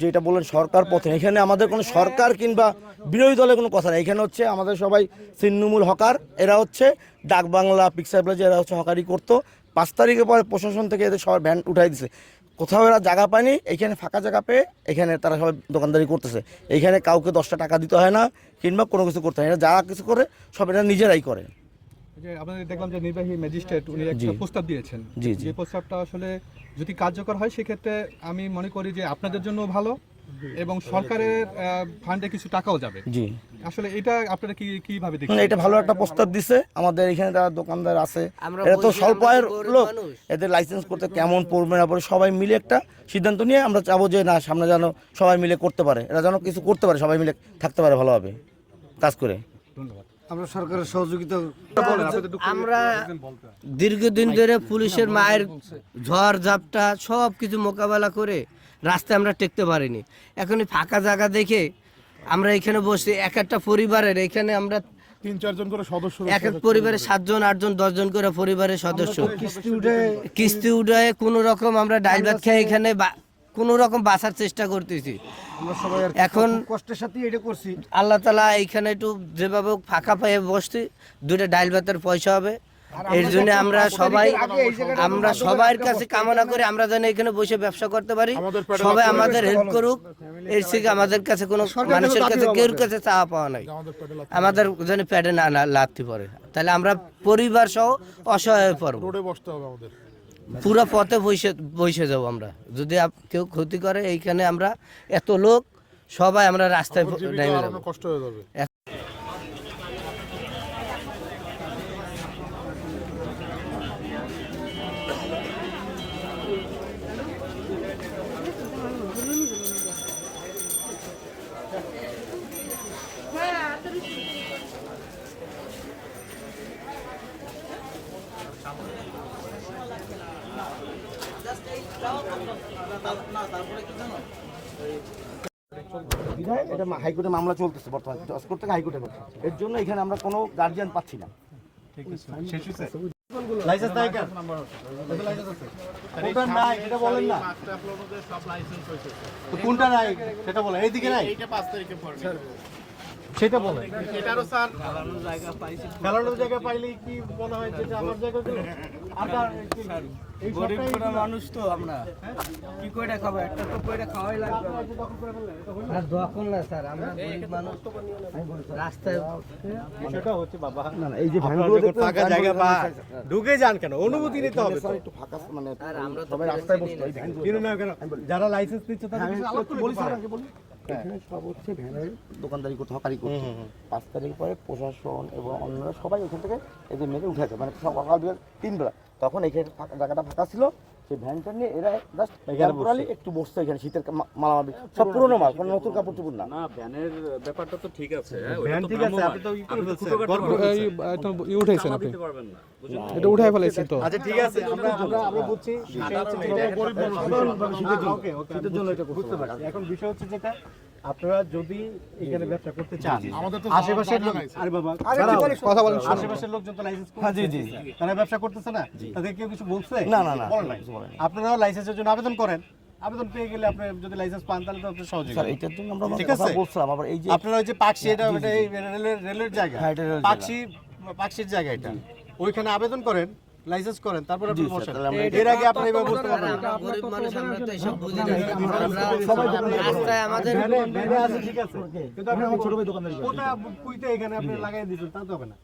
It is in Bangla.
যেটা বললেন সরকার পথে এখানে আমাদের কোনো সরকার কিংবা বিরোধী দলের কোনো কথা নেই। এখানে হচ্ছে আমাদের সবাই ছিন্নমূল হকার। এরা হচ্ছে ডাক বাংলা পিকচার প্লেজে এরা হচ্ছে হকারি করতো। পাঁচ তারিখের পরে প্রশাসন থেকে এদের সবার ভ্যান উঠাই দিছে। কোথাও এরা জায়গা পায়নি। এখানে ফাঁকা জায়গা পেয়ে এখানে তারা সবাই দোকানদারি করতেছে। এইখানে কাউকে দশটা টাকা দিতে হয় না কিংবা কোনো কিছু করতে হয় না। এরা যা কিছু করে, সব এরা নিজেরাই করে। যে আপনাদের দেখলাম যে নির্বাহী ম্যাজিস্ট্রেট উনি একটা প্রস্তাব দিয়েছেন। জি, জি। যে প্রস্তাবটা আসলে যদি কার্যকর হয় সেক্ষেত্রে আমি মনে করি যে আপনাদের জন্য ভালো এবং সরকারের ফান্ডে কিছু টাকাও যাবে। জি। আসলে এটা আপনারা কি কীভাবে দেখছেন? এটা ভালো একটা প্রস্তাব দিছে। আমাদের এখানে যারা দোকানদার আছে এরা তো স্বল্প আয়ের লোক। এদের লাইসেন্স করতে কেমন পড়বে না পড়বে সবাই মিলে একটা সিদ্ধান্ত নিয়ে আমরা চাবো যে না সামনে যেন সবাই মিলে করতে পারে। এরা যেন কিছু করতে পারে সবাই মিলে থাকতে পারে ভালোভাবে কাজ করে। ধন্যবাদ। আমরা সরকারের সহযোগিতা আমরা দীর্ঘদিন ধরে পুলিশের মায়ের ঝড় ঝাপটা সব কিছু মোকাবেলা করে রাস্তায় আমরা টেকতে পারিনি। এখন ফাঁকা জায়গা দেখে আমরা এখানে বসে এক একটা পরিবারের এখানে আমরা তিন চারজন করে সদস্য এক এক পরিবারে সাতজন আটজন দশজন করে পরিবারের সদস্য। কিস্তি উঠে কিস্তি উঠে কোনো রকম আমরা ডাল ভাত খেয়ে এখানে বা- কোনো রকম বাঁচার চেষ্টা করতেছি। এখন কষ্টের সাথে এটা করছি। আল্লাহ তালা এইখানে একটু যেভাবে ফাঁকা পেয়ে বসছি দুটো ডাইল ভাতের পয়সা হবে। এর জন্য আমরা সবাই আমরা সবার কাছে কামনা করি আমরা যেন এখানে বসে ব্যবসা করতে পারি। সবাই আমাদের হেল্প করুক এর থেকে আমাদের কাছে কোনো মানুষের কাছে কেউ কাছে চাওয়া পাওয়া নাই। আমাদের যেন প্যাডে না লাগতে পারে তাহলে আমরা পরিবার সহ অসহায় হয়ে পড়ব। রোডে বসতে হবে আমাদের। পুরো পথে বসে বসে যাব আমরা। যদি কেউ ক্ষতি করে এইখানে আমরা এত লোক সবাই আমরা রাস্তায় নেমে যাব। কষ্ট হয়ে যাবে। এটা হাইকোর্টে মামলা চলতেছে বর্তমানে জজকোর্ট থেকে হাইকোর্টে করছে এর জন্য এখানে আমরা কোনো গার্জিয়ান পাচ্ছি না। কোনটা নাই এটা বলেন না। তো কোনটা নাই? সেটা বলেন এইদিকে নাই? সেটা বলেন। ফেলানোর জায়গা পাইলে কি মনে হয় যেটা আমার গরিব মানুষ তো আমরা। কি কইটা খাব? একটা তো কইটা খাওয়াই লাগবে। আর দখল না স্যার আমরা গরিব মানুষ। রাস্তায় বিষয়টা হচ্ছে বাবা না না এই যে ফাঁকা জায়গা ঢুকে যান কেন? অনুমতি নিতে হবে স্যার একটু ফাঁকা মানে আর আমরা সবাই রাস্তায় বসতো কেন যারা লাইসেন্স নিচ্ছে তাদের হ্যাঁ, বলি স্যার আগে বলি। এখানে সব হচ্ছে ভ্যানের দোকানদারি করতে হকারি করতে পাঁচ তারিখ পরে প্রশাসন এবং অন্যরা সবাই ওখান থেকে এদের মেরে উঠেছে মানে সকাল বিকাল তিন বেলা তখন এখানে জায়গাটা ফাঁকা ছিল। সেই ভ্যানটা নিয়ে এরা জাস্ট টেম্পোরালি একটু বসতো এখানে শীতের মালা মালামাল সব পুরনো মাল কোনো নতুন কাপড় চোপড় না। না ভ্যানের ব্যাপারটা তো ঠিক আছে ভ্যান ঠিক আছে আপনি তো ই করে ফেলছেন, এই উঠেছেন আপনি। এটা উঠাই ফেলাইছেন তো। আচ্ছা ঠিক আছে আমরা আমরা আমরা বুঝছি। ওকে ওকে শীতের জন্য। এটা করতে পারছি। এখন বিষয় হচ্ছে যেটা আপনারা যদি এখানে ব্যবসা করতে চান আমাদের তো আশেপাশের লোক আরে বাবা কথা বলেন আশেপাশের লোকজন তো লাইসেন্স হ্যাঁ জি জি। তারা ব্যবসা করতেছে না? তাদের কেউ কিছু বলছে? না না না বলেন নাই। আপনারাও লাইসেন্সের জন্য আবেদন করেন। আবেদন পেয়ে গেলে আপনি যদি লাইসেন্স পান তাহলে তো আপনার সহজে স্যার এটার জন্য আমরা ঠিক কথা আছে। বলছিলাম আবার এই যে আপনারা ওই যে পাকশি এটা এটা এই রেলের রেলের জায়গা। হ্যাঁ, রেলের জায়গা। পাকশি পাকশির জায়গা এটা। ওইখানে আবেদন করেন লাইসেন্স করেন তারপর আপনি বসেন এর আগে আপনি এবার বুঝতে পারবেন। না। গরিব মানুষ আমরা তো এসব বুঝি না। সবাই রাস্তায় আমাদের ভ্যানে আছে ঠিক আছে। কিন্তু আপনি ছোট ভাই দোকানদার কোটা কুইতে এখানে আপনি লাগাই দিয়েছেন তা তো হবে না।